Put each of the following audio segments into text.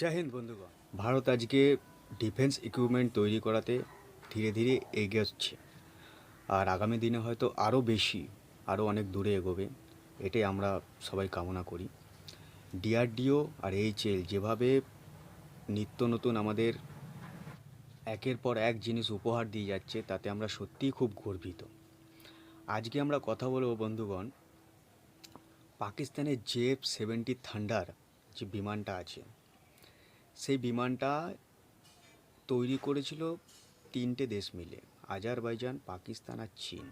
জয় হিন্দ, বন্ধুগণ। ভারত আজকে defence equipment তৈরি করাতে ধীরে ধীরে এগিয়ে হচ্ছে আর আগামী দিনে হয়তো আরও বেশি আরও অনেক দূরে এগোবে, এটাই আমরা সবাই কামনা করি। ডিআরডিও আর এইচএল যেভাবে নিত্য নতুন আমাদের একের পর এক জিনিস উপহার দিয়ে যাচ্ছে, তাতে আমরা সত্যিই খুব গর্বিত। আজকে আমরা কথা বলব, বন্ধুগণ, পাকিস্তানের জেফ সেভেন্টি থান্ডার যে বিমানটা আছে সেই বিমানটা তৈরি করেছিল তিনটে দেশ মিলে, আজারবাইজান, পাকিস্তান আর চীন।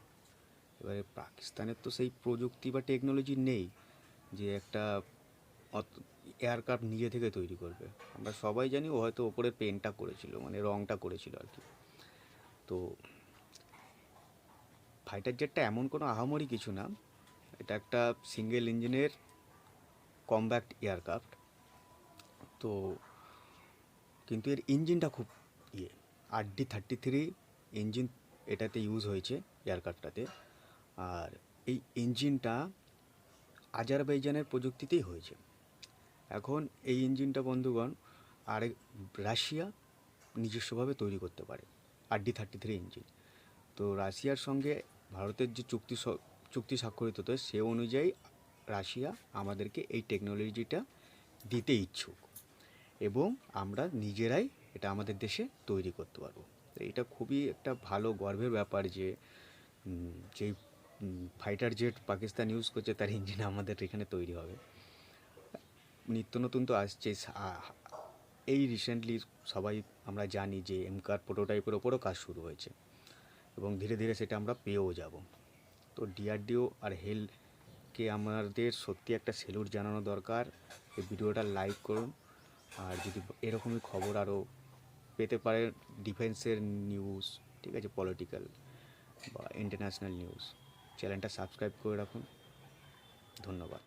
এবারে পাকিস্তানের তো সেই প্রযুক্তি বা টেকনোলজি নেই যে একটা এয়ারক্রাফট নিজে থেকে তৈরি করবে। আমরা সবাই জানি ও হয়তো ওপরে পেনটা করেছিল মানে রংটা করেছিল আর কি। তো ফাইটার জেটটা এমন কোনো আহামরি কিছু না, এটা একটা সিঙ্গেল ইঞ্জিনের কম্ব্যাক্ট এয়ারক্রাফট তো কিন্তু এর ইঞ্জিনটা খুব ইয়ে। R D thirty three engine এটাতে ইউজ হয়েছে এয়ারক্রাফটটাতে আর এই ইঞ্জিনটা আজারবাইজানের প্রযুক্তিতেই হয়েছে। এখন এই ইঞ্জিনটা, বন্ধুগণ আরেক রাশিয়া নিজস্বভাবে তৈরি করতে পারে R D thirty three engine. তো রাশিয়ার সঙ্গে ভারতের যে চুক্তি চুক্তি স্বাক্ষরিত হতো সে অনুযায়ী রাশিয়া আমাদেরকে এই টেকনোলজিটা দিতে ইচ্ছুক। এবং আমরা নিজেরাই এটা আমাদের দেশে তৈরি করতে পারব। এটা খুবই একটা ভালো গর্বের ব্যাপার যে যেই ফাইটার জেট পাকিস্তান ইউজ করছে, তার ইঞ্জিন আমাদের এখানে তৈরি হবে। নিত্য নতুন তো আসছে। এই রিসেন্টলি সবাই আমরা জানি যে এমকার প্রোটোটাইপের ওপরও কাজ শুরু হয়েছে এবং ধীরে ধীরে সেটা আমরা পেয়েও যাব। তো ডিআরডিও আর হেলকে আমাদের সত্যি একটা সেলুট জানানো দরকার। এই ভিডিওটা লাইক করুন। আর যদি এরকমই খবর আরও পেতে পারে ডিফেন্সের নিউজ, ঠিক আছে, পলিটিক্যাল বা ইন্টারন্যাশনাল নিউজ, চ্যানেলটা সাবস্ক্রাইব করে রাখুন। ধন্যবাদ।